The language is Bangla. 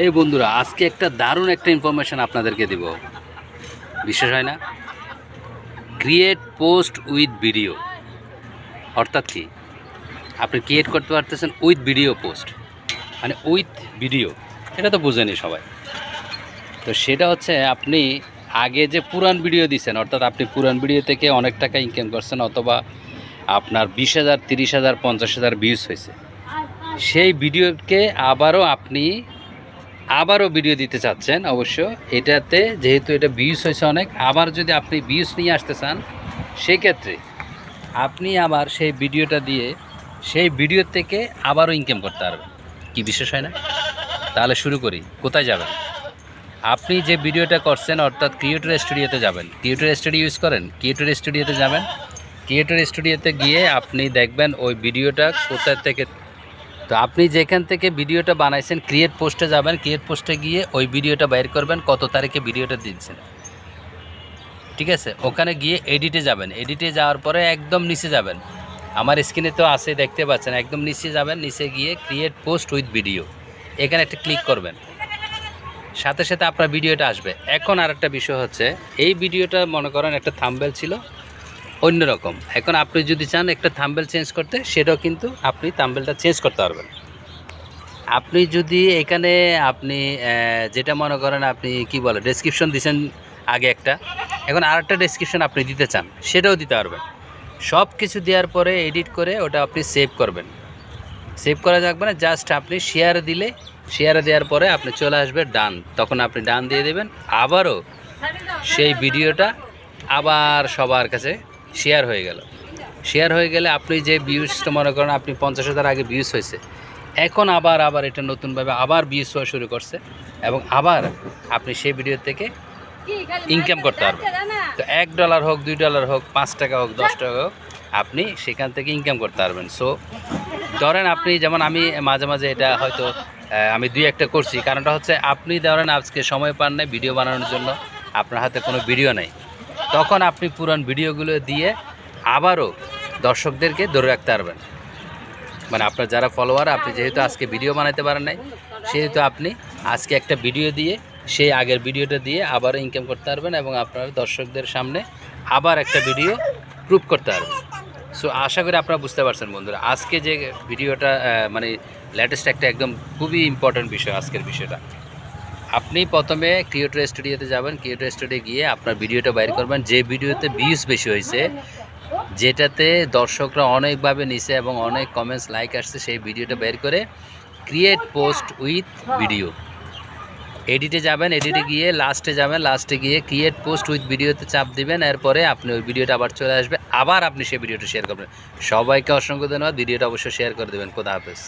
এই বন্ধুরা, আজকে একটা দারুণ একটা ইনফরমেশন আপনাদেরকে দিব। বিশ্বাস হয় না? ক্রিয়েট পোস্ট উইথ ভিডিও অর্থাৎ কি? আপনি ক্রিয়েট করতে পারতেছেন উইথ ভিডিও পোস্ট মানে উইথ ভিডিও এটা তো বুঝেনি সবাই। তো সেটা হচ্ছে আপনি আগে যে পুরান ভিডিও দিচ্ছেন অর্থাৎ আপনি পুরান ভিডিও থেকে অনেক টাকা ইনকাম করছেন, অথবা আপনার বিশ হাজার, তিরিশ হাজার, পঞ্চাশ হাজার ভিউজ হয়েছে। সেই ভিডিওকে আবারও আপনি আবারও ভিডিও দিতে চাচ্ছেন, অবশ্য এটাতে যেহেতু এটা ভিউজ হয়েছে অনেক, আবার যদি আপনি ভিউজ নিয়ে আসতে চান, সেক্ষেত্রে আপনি আবার সেই ভিডিওটা দিয়ে সেই ভিডিও থেকে আবারও ইনকাম করতে পারবেন। কি বিশেষ হয় না? তাহলে শুরু করি, কোথায় যাবেন? আপনি যে ভিডিওটা করছেন, অর্থাৎ ক্রিয়েটর স্টুডিওতে যাবেন। ক্রিয়েটর স্টুডিও ইউজ করেন ক্রিয়েটর স্টুডিওতে যাবেন। ক্রিয়েটর স্টুডিওতে গিয়ে আপনি দেখবেন ওই ভিডিওটা কোথা থেকে তো আপনি যেখান থেকে ভিডিওটা বানাইছেন ক্রিয়েট পোস্টে যাবেন ক্রিয়েট পোস্টে গিয়ে ওই ভিডিওটা বাইর করবেন, কত তারিখে ভিডিওটা দিচ্ছেন। ঠিক আছে? ওখানে গিয়ে এডিটে যাবেন। এডিটে যাওয়ার পরে একদম নিচে যাবেন। আমার স্ক্রিনে তো আছে, দেখতে পাচ্ছেন, একদম নিচে যাবেন, নিচে গিয়ে ক্রিয়েট পোস্ট উইথ ভিডিও এখানে একটা ক্লিক করবেন। সাথে সাথে আপনার ভিডিওটা আসবে। এখন আর একটা বিষয় হচ্ছে, এই ভিডিওটা মনে করেন একটা থাম্বেল ছিল অন্যরকম। এখন আপনি যদি চান একটা থাম্বেল চেঞ্জ করতে, সেটাও কিন্তু আপনি থাম্বেলটা চেঞ্জ করতে পারবেন। আপনি যদি এখানে আপনি যেটা মনে করেন আপনি কি বলে ডেসক্রিপশন দিচ্ছেন আগে একটা, এখন আর একটা ডেসক্রিপশন আপনি দিতে চান, সেটাও দিতে পারবেন। সব কিছু দেওয়ার পরে এডিট করে ওটা আপনি সেভ করবেন। সেভ করা যাবে না জাস্ট আপনি শেয়ার দিলে শেয়ার দেওয়ার পরে আপনি চলে আসবে ডান তখন আপনি ডান দিয়ে দেবেন। আবারও সেই ভিডিওটা আবার সবার কাছে শেয়ার হয়ে গেল। শেয়ার হয়ে গেলে আপনি যে ভিউজটা মনে করেন আপনি পঞ্চাশ হাজার আগে ভিউজ হয়েছে, এখন আবার আবার এটা নতুনভাবে আবার ভিউজ হওয়া শুরু করছে এবং আবার আপনি সেই ভিডিও থেকে ইনকাম করতে পারবেন। তো এক ডলার হোক, দুই ডলার হোক, পাঁচ টাকা হোক, দশ টাকা হোক, আপনি সেখান থেকে ইনকাম করতে পারবেন। সো ধরেন আপনি যেমন আমি মাঝে মাঝে এটা হয়তো আমি দুই একটা করছি। কারণটা হচ্ছে আপনি ধরেন আজকে সময় পান না ভিডিও বানানোর জন্য, আপনার হাতে কোনো ভিডিও নেই। তখন আপনি পুরান ভিডিওগুলো দিয়ে আবারও দর্শকদেরকে ধরে রাখতে পারবেন। মানে আপনার যারা ফলোয়ার আপনি যেহেতু আজকে ভিডিও বানাতে পারেন নাই, সেহেতু আপনি আজকে একটা ভিডিও দিয়ে, সেই আগের ভিডিওটা দিয়ে আবারও ইনকাম করতে পারবেন এবং আপনার দর্শকদের সামনে আবার একটা ভিডিও প্রুভ করতে পারবেন। সো আশা করি আপনারা বুঝতে পারছেন বন্ধুরা, আজকে যে ভিডিওটা মানে লেটেস্ট একটা একদম খুবই ইম্পর্ট্যান্ট বিষয় আজকের বিষয়টা। আপনি প্রথমে ক্রিয়েটর স্টুডিওতে যাবেন ক্রিয়েটর স্টুডিও গিয়ে আপনার ভিডিওটা বাইর করবেন। যে ভিডিওতে ভিউজ বেশি হয়েছে, যেটাতে দর্শকরা অনেকভাবে নিছে এবং অনেক কমেন্টস লাইক আসছে, সেই ভিডিওটা বের করে ক্রিয়েট পোস্ট উইথ ভিডিও এডিটে যাবেন এডিটে গিয়ে লাস্টে যাবেন লাস্টে গিয়ে ক্রিয়েট পোস্ট উইথ ভিডিওতে চাপ দিবেন, এরপরে আপনি ওই ভিডিওটা আবার চলে আসবে, আবার আপনি সেই ভিডিওটা শেয়ার করবেন। সবাইকে অসংখ্য ধন্যবাদ, ভিডিওটা অবশ্যই শেয়ার করে দেবেন। খোদা হাফেজ।